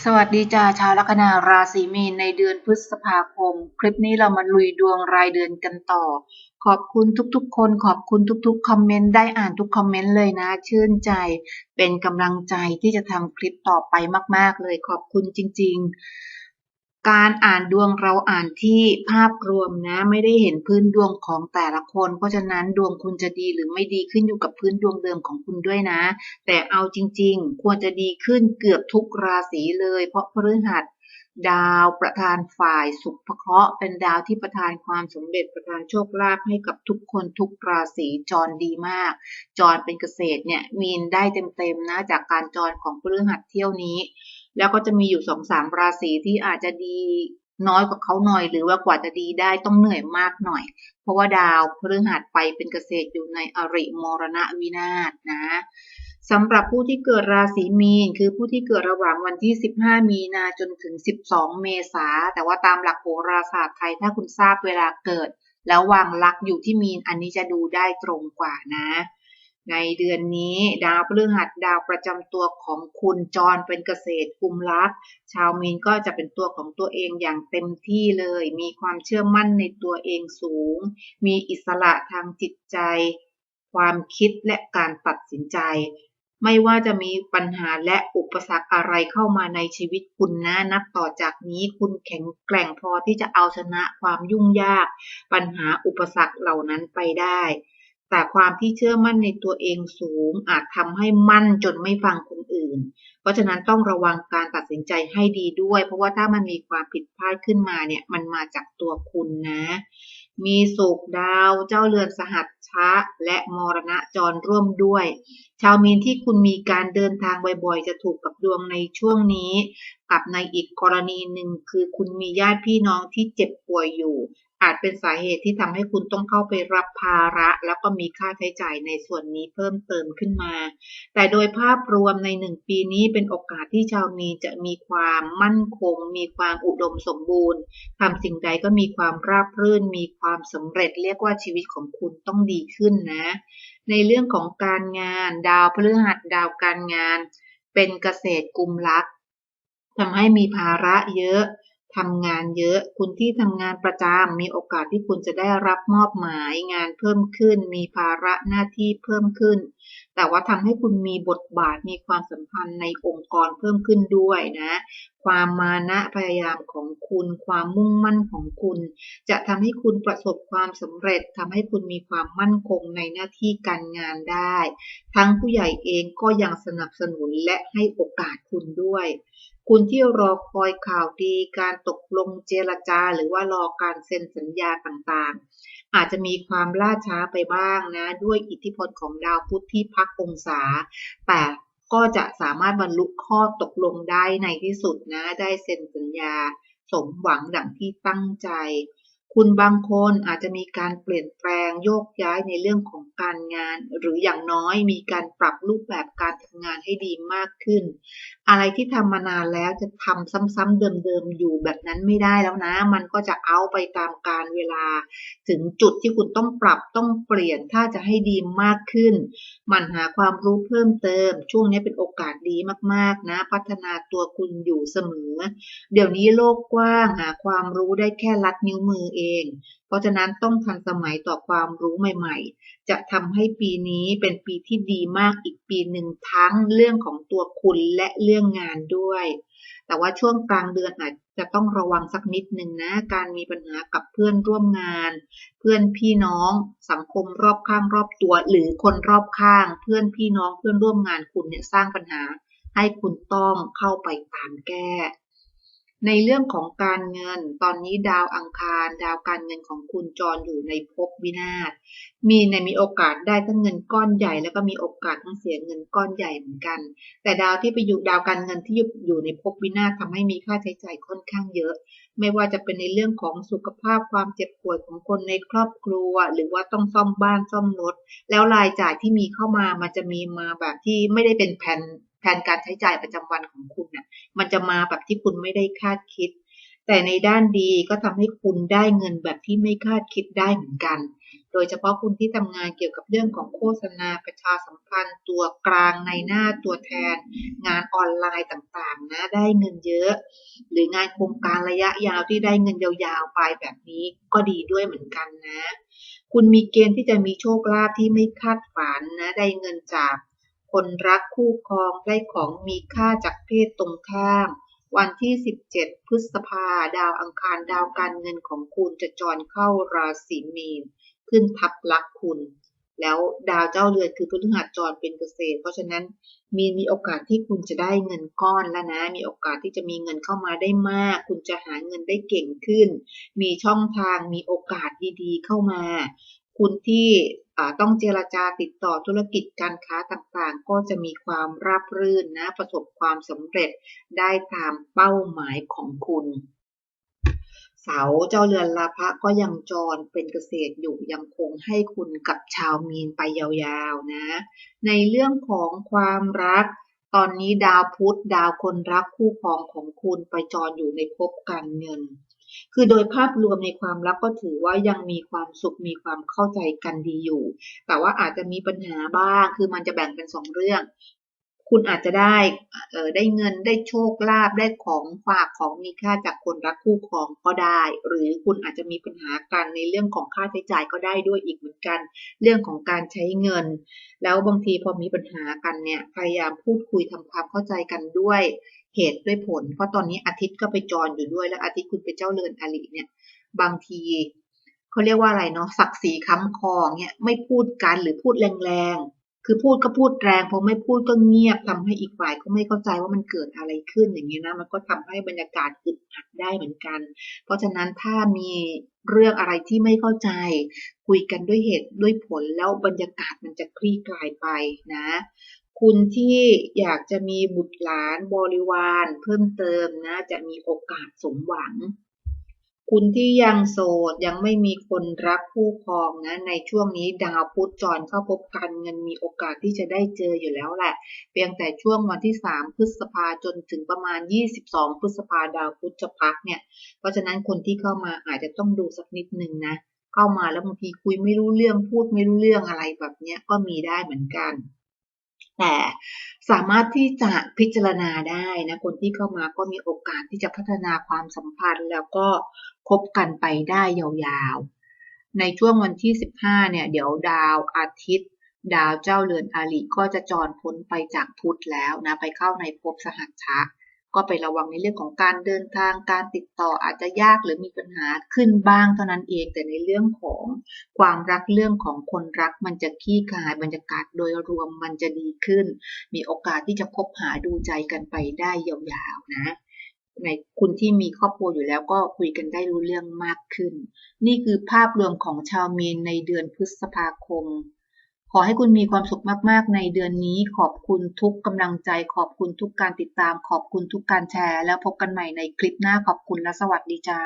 สวัสดีจ้าชาวลัคนาราศีมีนในเดือนพฤษภาคม คลิปนี้เรามาลุยดวงรายเดือนกันต่อ ขอบคุณทุกๆ คนขอบคุณทุกๆคอมเมนต์ได้อ่านทุกคอมเมนต์เลยนะ ชื่นใจ เป็นกำลังใจที่จะทำคลิปต่อไปมาก ๆ เลยขอบคุณจริง ๆ การอ่านดวงเราอ่านที่ภาพรวมนะ ไม่ได้เห็นพื้นดวงของแต่ละคน เพราะฉะนั้นดวงคุณจะดีหรือไม่ดีขึ้นอยู่กับพื้นดวงเดิมของคุณด้วยนะ แต่เอาจริง ๆ ควรจะดีขึ้นเกือบทุกราศีเลย เพราะพฤหัสดาวประธานฝ่ายสุภเคราะห์เป็นดาวที่ประทานความสำเร็จประทานโชคลาภให้กับทุกคนทุกราศีจรดีมาก จรเป็นเกษตรเนี่ยมีนได้เต็มๆนะจากการจรของพฤหัสเที่ยวนี้ แล้วก็จะมีอยู่สองสามราศีที่อาจจะดีน้อยกว่าเขาหน่อยหรือว่ากว่าจะดีได้ต้องเหนื่อยมากหน่อย เพราะว่าดาวพฤหัสไปเป็นเกษตรอยู่ในอริมรณะวินาศนะสำหรับผู้ที่เกิดราศีมีน คือผู้ที่เกิดระหว่างวันที่ 15 มีนาจนถึง 12 เมษาแต่ว่าตามหลักโหราศาสตร์ไทยถ้าคุณทราบเวลาเกิด แล้ววางลักอยู่ที่มีนอันนี้จะดูได้ตรงกว่านะ ในเดือนนี้ดาวพฤหัสดาวประจำตัวของคุณจรเป็นเกษตรกุมรัก ชาวมีนก็จะเป็นตัวของตัวเองอย่างเต็มที่เลย มีความเชื่อมั่นในตัวเองสูง มีอิสระทางจิตใจ ความคิดและการตัดสินใจ ไม่ว่าจะมีปัญหาและอุปสรรคอะไรเข้ามาในชีวิตคุณนะนับต่อจากนี้คุณแข็งแกร่งพอที่จะเอาชนะความยุ่งยาก ปัญหาอุปสรรคเหล่านั้นไปได้ แต่ความที่เชื่อมั่นในตัวเองสูง อาจทำให้มั่นจนไม่ฟังคนอื่น เพราะฉะนั้นต้องระวังการตัดสินใจให้ดีด้วย เพราะว่าถ้ามันมีความผิดพลาดขึ้นมาเนี่ย มันมาจากตัวคุณนะ มีสุกดาว เจ้าเรือนสหัสชะ และมรณะจรร่วมด้วย ชาวมีนที่คุณมีการเดินทางบ่อยๆ จะถูกกับดวงในช่วงนี้ กับในอีกกรณีหนึ่งคือคุณมีญาติพี่น้องที่เจ็บป่วยอยู่ อาจเป็นสาเหตุที่ทำให้คุณต้องเข้าไปรับภาระ แล้วก็มีค่าใช้จ่ายในส่วนนี้เพิ่มเติมขึ้นมา แต่โดยภาพรวมในหนึ่งปีนี้เป็นโอกาสที่ชาวมีจะมีความมั่นคง มีความอุดมสมบูรณ์ทำสิ่งใดก็มีความราบรื่น มีความสำเร็จ เรียกว่าชีวิตของคุณต้องดีขึ้นนะ ในเรื่องของการงาน ดาวพฤหัสดาวการงาน เป็นเกษตรกุมรักทำให้มีภาระเยอะ ทำงานเยอะ คุณที่ทำงานประจำมีโอกาสที่คุณจะได้รับมอบหมายงานเพิ่มขึ้น มีภาระหน้าที่เพิ่มขึ้น แต่ว่าทำให้คุณมีบทบาทมีความสัมพันธ์ในองค์กรเพิ่มขึ้นด้วยนะ ความมานะพยายามของคุณ ความมุ่งมั่นของคุณ จะทำให้คุณประสบความสำเร็จทำให้คุณมีความมั่นคงในหน้าที่การงานได้ ทั้งผู้ใหญ่เองก็ยังสนับสนุนและให้โอกาสคุณด้วย คุณที่รอคอยข่าวดี การตกลงเจรจา หรือว่ารอการเซ็นสัญญาต่างๆ อาจจะมีความล่าช้าไปบ้างนะ ด้วยอิทธิพลของดาวพุธที่พักองศา แต่ก็จะสามารถบรรลุข้อตกลงได้ในที่สุดนะ ได้เซ็นสัญญา สมหวังดังที่ตั้งใจ คุณบางคนอาจจะมีการเปลี่ยนแปลงโยกย้ายในเรื่องของ การงาน หรืออย่างน้อยมีการปรับรูปแบบการทำงานให้ดีมากขึ้น อะไรที่ทำมานานแล้วจะทำซ้ำๆเดิมๆอยู่แบบนั้นไม่ได้แล้วนะ มันก็จะเอาไปตามการเวลา ถึงจุดที่คุณต้องปรับต้องเปลี่ยนถ้าจะให้ดีมากขึ้น มันหาความรู้เพิ่มเติม ช่วงนี้เป็นโอกาสดีมากๆนะ พัฒนาตัวคุณอยู่เสมอ เดี๋ยวนี้โลกกว้างหาความรู้ได้แค่ลัดนิ้วมือเอง ราะฉะนั้นต้องทันสมัยต่อความรู้ใหม่ ๆ จะทำให้ปีนี้เป็นปีที่ดีมากอีกปีหนึ่งทั้งเรื่องของตัวคุณและเรื่องงานด้วย แต่ว่าช่วงกลางเดือนอาจจะต้องระวังสักนิดหนึ่งนะ การมีปัญหากับเพื่อนร่วมงาน เพื่อนพี่น้อง สังคมรอบข้างรอบตัว หรือคนรอบข้าง เพื่อนพี่น้องเพื่อนร่วมงานคุณเนี่ยสร้างปัญหา ให้คุณต้องเข้าไปตามแก้ ในเรื่องของการเงิน ตอนนี้ดาวอังคาร ดาวการเงินของคุณจรอยู่ในภพวินาศ มีในมีโอกาสได้ทั้งเงินก้อนใหญ่ แล้วก็มีโอกาสทั้งเสียเงินก้อนใหญ่เหมือนกัน แต่ดาวที่ไปอยู่ดาวการเงินที่อยู่ในภพวินาศทำให้มีค่าใช้จ่ายค่อนข้างเยอะ ไม่ว่าจะเป็นในเรื่องของสุขภาพความเจ็บป่วยของคนในครอบครัว หรือว่าต้องซ่อมบ้านซ่อมรถ แล้วรายจ่ายที่มีเข้ามามันจะมีมาแบบที่ไม่ได้เป็นแผนแทนการใช้จ่ายประจำวันของคุณ มันจะมาแบบที่คุณไม่ได้คาดคิด แต่ในด้านดีก็ทำให้คุณได้เงินแบบที่ไม่คาดคิดได้เหมือนกัน โดยเฉพาะคุณที่ทำงานเกี่ยวกับเรื่องของโฆษณาประชาสัมพันธ์ตัวกลางในหน้าตัวแทน งานออนไลน์ต่างๆนะได้เงินเยอะ หรืองานโครงการระยะยาวที่ได้เงินยาวๆไปแบบนี้ก็ดีด้วยเหมือนกันนะ คุณมีเกณฑ์ที่จะมีโชคลาภที่ไม่คาดฝันนะได้เงินจาก คนรักคู่ครองได้ของมีค่าจากเพศตรงข้าม วันที่ 17 พฤษภา ดาวอังคารดาวการเงินของคุณจะจรเข้าราศีมีน ขึ้นทับลักคุณ แล้วดาวเจ้าเรือนคือพฤหัสจรเป็นเกษตร เพราะฉะนั้นมีมีโอกาสที่คุณจะได้เงินก้อนแล้วนะ มีโอกาสที่จะมีเงินเข้ามาได้มาก คุณจะหาเงินได้เก่งขึ้น มีช่องทาง มีโอกาสดีๆ เข้ามา คุณที่ต้องเจรจาติดต่อธุรกิจการค้าต่างๆ ก็จะมีความราบรื่นนะประสบความสำเร็จได้ตามเป้าหมายของคุณเสาเจ้าเรือนลาภะก็ยังจรเป็นเกษตรอยู่ยังคงให้คุณกับชาวมีนไปยาวๆนะ ในเรื่องของความรัก ตอนนี้ดาวพุธดาวคนรักคู่ครองของคุณไปจรอยู่ในภพการเงิน คือโดยภาพรวมในความรักก็ถือว่ายังมีความสุขมีความเข้าใจกันดีอยู่ แต่ว่าอาจจะมีปัญหาบ้าง คือมันจะแบ่งเป็นสองเรื่อง คุณอาจจะได้เออได้เงินได้โชคลาภได้ของฝากของมีค่าจากคนรักคู่ครองก็ได้ หรือคุณอาจจะมีปัญหากันในเรื่องของค่าใช้จ่ายก็ได้ด้วยอีกเหมือนกัน เรื่องของการใช้เงิน แล้วบางทีพอมีปัญหากันเนี่ยพยายามพูดคุยทำความเข้าใจกันด้วย เหตุด้วยผล เพราะตอนนี้อาทิตย์ก็ไปจรอยู่ด้วย แล้วอาทิตย์คุณเป็นเจ้าเรือนอลิเนี่ย บางทีเขาเรียกว่าอะไรเนาะศักดิ์ศรีค้ำคอเนี่ยไม่พูดกันหรือพูดแรงๆ คือพูดก็พูดแรงพอไม่พูดก็เงียบทำให้อีกฝ่ายก็ไม่เข้าใจว่ามันเกิดอะไรขึ้นอย่างเงี้ยนะมันก็ทำให้บรรยากาศอึดอัดได้เหมือนกัน เพราะฉะนั้นถ้ามีเรื่องอะไรที่ไม่เข้าใจ คุยกันด้วยเหตุด้วยผลแล้วบรรยากาศมันจะคลี่คลายไปนะ คุณที่อยากจะมีบุตรหลานบริวาร เพิ่มเติมนะจะมีโอกาสสมหวัง คุณที่ยังโสดยังไม่มีคนรักคู่ครองนะในช่วงนี้ดาวพุธจรเข้าพบกันเงินมีโอกาสที่จะได้เจออยู่แล้วแหละ เพียงแต่ช่วงวันที่ 3 พฤษภาจนถึงประมาณ 22 พฤษภาดาวพุธจะพักเนี่ย เพราะฉะนั้นคนที่เข้ามาอาจจะต้องดูสักนิดหนึ่งนะเข้ามาแล้วบางทีคุยไม่รู้เรื่องพูดไม่รู้เรื่องอะไรแบบนี้ก็มีได้เหมือนกัน แต่สามารถที่จะพิจารณาได้นะคนที่เข้ามาก็มีโอกาสที่จะพัฒนาความสัมพันธ์ แล้วก็คบกันไปได้ยาวๆ ในช่วงวันที่ 15 เนี่ย เดี๋ยวดาวอาทิตย์ ดาวเจ้าเรือนอาลีก็จะจรพ้นไปจากพุธแล้วนะ ไปเข้าในภพสหัชชะ ก็ไประวังในเรื่องของการเดินทางการติดต่ออาจจะยากหรือมีปัญหาขึ้นบ้างเท่านั้นเอง แต่ในเรื่องของความรักเรื่องของคนรักมันจะขี้คายบรรยากาศโดยรวมมันจะดีขึ้น มีโอกาสที่จะคบหาดูใจกันไปได้ยาวๆนะในคุณที่มีครอบครัวอยู่แล้วก็คุยกันได้รู้เรื่องมากขึ้น นี่คือภาพรวมของชาวมีนในเดือนพฤษภาคม ขอให้คุณมีความสุขมากๆ ในเดือนนี้ ขอบคุณทุกกำลังใจ ขอบคุณทุกการติดตาม ขอบคุณทุกการแชร์ แล้วพบกันใหม่ในคลิปหน้าขอบคุณและสวัสดีจ้า